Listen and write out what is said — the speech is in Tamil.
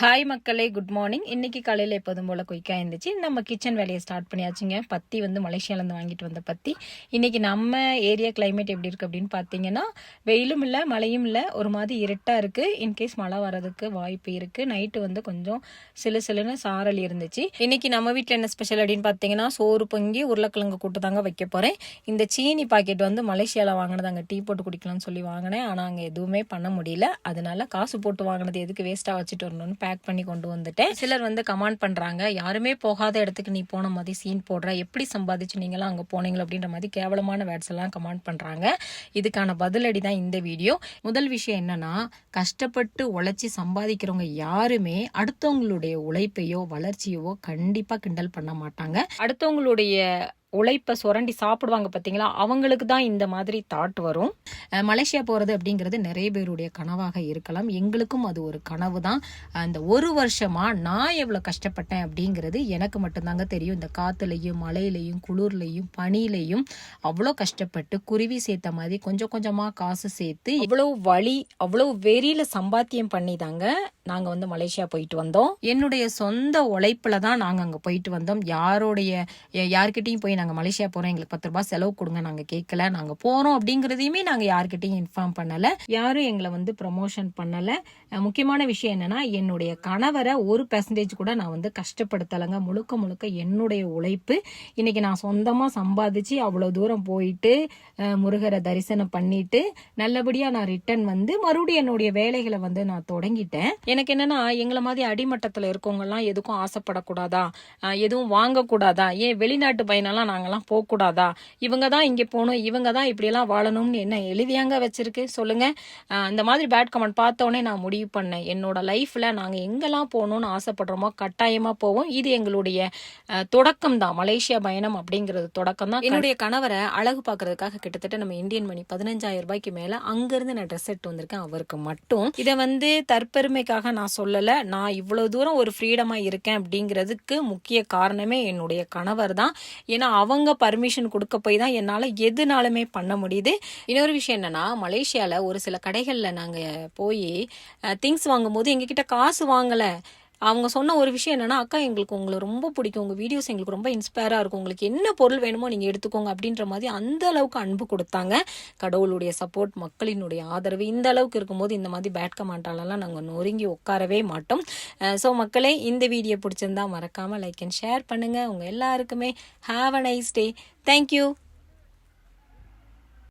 ஹாய் மக்களே. குட் மார்னிங் இன்னைக்கு காலையில் எப்போதும் போல் குயிக்காக இருந்துச்சு நம்ம கிச்சன் வேலையை ஸ்டார்ட் பண்ணியாச்சுங்க. பத்தி வந்து மலேசியாலேருந்து வாங்கிட்டு வந்த பத்தி. இன்னைக்கு நம்ம ஏரியா கிளைமேட் எப்படி இருக்குது அப்படின்னு பார்த்தீங்கன்னா வெயிலும் இல்லை மழையும் இல்லை ஒரு மாதிரி இருட்டாக இருக்குது இன்கேஸ் மழை வர்றதுக்கு வாய்ப்பு இருக்குது நைட்டு வந்து கொஞ்சம் சிலு சிலுன்னு சாரல் இருந்துச்சு. இன்னைக்கு நம்ம வீட்டில் என்ன ஸ்பெஷல் அப்படின்னு பார்த்தீங்கன்னா சோறு பொங்கி உருளைக்கிழங்கு கூட்டு தாங்க வைக்க போகிறேன் இந்த சீனி பாக்கெட் வந்து மலேசியாவில் வாங்கினது அங்கே டீ போட்டு குடிக்கலாம்னு சொல்லி வாங்கினேன். ஆனால் அங்கே எதுவுமே பண்ண முடியல. அதனால காசு போட்டு வாங்கினது எதுக்கு வேஸ்ட்டாக வச்சுட்டு வரணும்னு பேக் பண்ணி கொண்டு வந்துட்டேன். சிலர் வந்து கமெண்ட் பண்றாங்க யாருமே போகாத இடத்துக்கு நீ போன மாதிரி சீன் போடுற எப்படி சம்பாதிச்சு நீங்களாம் அங்க போனீங்க அப்படின்ற மாதிரி கேவலமான வேர்ட்ஸ் எல்லாம் கமெண்ட் பண்றாங்க. இதுக்கான பதிலடி தான் இந்த வீடியோ. முதல் விஷயம் என்னன்னா கஷ்டப்பட்டு உழைச்சி சம்பாதிக்கிறவங்க யாருமே அடுத்தவங்களுடைய உழைப்பையோ வளர்ச்சியவோ கண்டிப்பா கிண்டல் பண்ண மாட்டாங்க. அடுத்தவங்களுடைய உழைப்பை சுரண்டி சாப்பிடுவாங்க பார்த்தீங்களா அவங்களுக்கு தான் இந்த மாதிரி தாட் வரும். மலேசியா போகிறது அப்படிங்கிறது நிறைய பேருடைய கனவாக இருக்கலாம். எங்களுக்கும் அது ஒரு கனவு தான். அந்த ஒரு வருஷமாக நான் எவ்வளோ கஷ்டப்பட்டேன் அப்படிங்கிறது எனக்கு மட்டும்தாங்க தெரியும். இந்த காற்றுலையும் மழையிலையும் குளிர்லையும் பனியிலையும் அவ்வளோ கஷ்டப்பட்டு குருவி சேர்த்த மாதிரி கொஞ்சம் கொஞ்சமாக காசு சேர்த்து இவ்வளோ வழி அவ்வளோ வெறியில் சம்பாத்தியம் பண்ணி தாங்க நாங்கள் வந்து மலேசியா போயிட்டு வந்தோம். என்னுடைய சொந்த உழைப்பில் தான் நாங்கள் அங்கே போயிட்டு வந்தோம். யாருடைய யார்கிட்டையும் போய் நாங்கள் நாங்கள் மலேசியா போகிறோம் எங்களுக்கு பத்து ரூபாய் செலவு கொடுங்க நாங்கள் கேட்கல நாங்கள் போகிறோம் அப்படிங்கிறதையுமே நாங்கள் யார்கிட்டையும் இன்ஃபார்ம் பண்ணலை. யாரும் எங்களை வந்து ப்ரமோஷன் பண்ணலை. முக்கியமான விஷயம் என்னன்னா என்னுடைய கணவரை ஒரு பெர்சன்டேஜ் கூட நான் வந்து கஷ்டப்படுத்தலைங்க. முழுக்க முழுக்க என்னுடைய உழைப்பு. இன்றைக்கி நான் சொந்தமாக சம்பாதிச்சு அவ்வளோ தூரம் போயிட்டு முருகரை தரிசனம் பண்ணிட்டு நல்லபடியாக நான் ரிட்டர்ன் வந்து மறுபடியும் என்னுடைய வேலைகளை வந்து நான் தொடங்கிட்டேன். எனக்கு என்னன்னா எங்களை மாதிரி அடிமட்டத்தில் இருக்கவங்கலாம் எதுக்கும் ஆசைப்படக்கூடாதா? எதுவும் வாங்கக்கூடாதா? ஏன் வெளிநாட்டு பயணம்லாம் நாங்கெல்லாம் போகக்கூடாதா? இவங்க தான் இங்கே போகணும் இவங்க தான் இப்படியெல்லாம் வாழணும்னு என்ன எழுதியாங்க வச்சிருக்கு? சொல்லுங்க. இந்த மாதிரி பேட் கமெண்ட் பார்த்தோன்னே நான் முடிவு பண்ணேன். என்னோட லைஃப்பில் நாங்கள் எங்கெல்லாம் போகணும்னு ஆசைப்படுறோமோ கட்டாயமாக போவோம். இது எங்களுடைய தொடக்கம் தான் மலேசியா பயணம் அப்படிங்கிறது தொடக்கம் தான் என்னுடைய கணவரை அழகு பார்க்கறதுக்காக கிட்டத்தட்ட நம்ம இந்தியன் மணி பதினஞ்சாயிரம் ரூபாய்க்கு மேலே அங்கேருந்து நான் ட்ரெஸ் எடுத்து வந்திருக்கேன். அவருக்கு மட்டும். இதை வந்து தற்பெருமைக்காக நான் சொல்லலை. நான் இவ்வளோ தூரம் ஒரு ஃப்ரீடமாக இருக்கேன் அப்படிங்கிறதுக்கு முக்கிய காரணமே என்னுடைய கணவர் தான் ஏன்னா அவங்க பர்மிஷன் கொடுக்க போய் தான் என்னால் எதுனாலுமே பண்ண முடியுது. இன்னொரு விஷயம் என்னென்னா மலேசியாவில் ஒரு சில கடைகளில் நாங்கள் போய் திங்ஸ் வாங்கும்போது எங்ககிட்ட காசு வாங்கலை. அவங்க சொன்ன ஒரு விஷயம் என்னன்னா அக்கா எங்களுக்கு உங்களை ரொம்ப பிடிக்கும். உங்கள் வீடியோஸ் எங்களுக்கு ரொம்ப இன்ஸ்பயராக இருக்கும். உங்களுக்கு என்ன பொருள் வேணுமோ நீங்கள் எடுத்துக்கோங்க. அப்படின்ற மாதிரி அந்த அளவுக்கு அன்பு கொடுத்தாங்க. கடவுளுடைய சப்போர்ட் மக்களினுடைய ஆதரவு இந்த அளவுக்கு இருக்கும்போது இந்த மாதிரி பேட் கமெண்டாலெல்லாம் நாங்கள் நொறுங்கி உட்காரவே மாட்டோம். ஸோ மக்களே இந்த வீடியோ பிடிச்சிருந்தா மறக்காமல் லைக் அண்ட் ஷேர் பண்ணுங்கள் உங்கள் எல்லாருக்குமே have a nice day thank you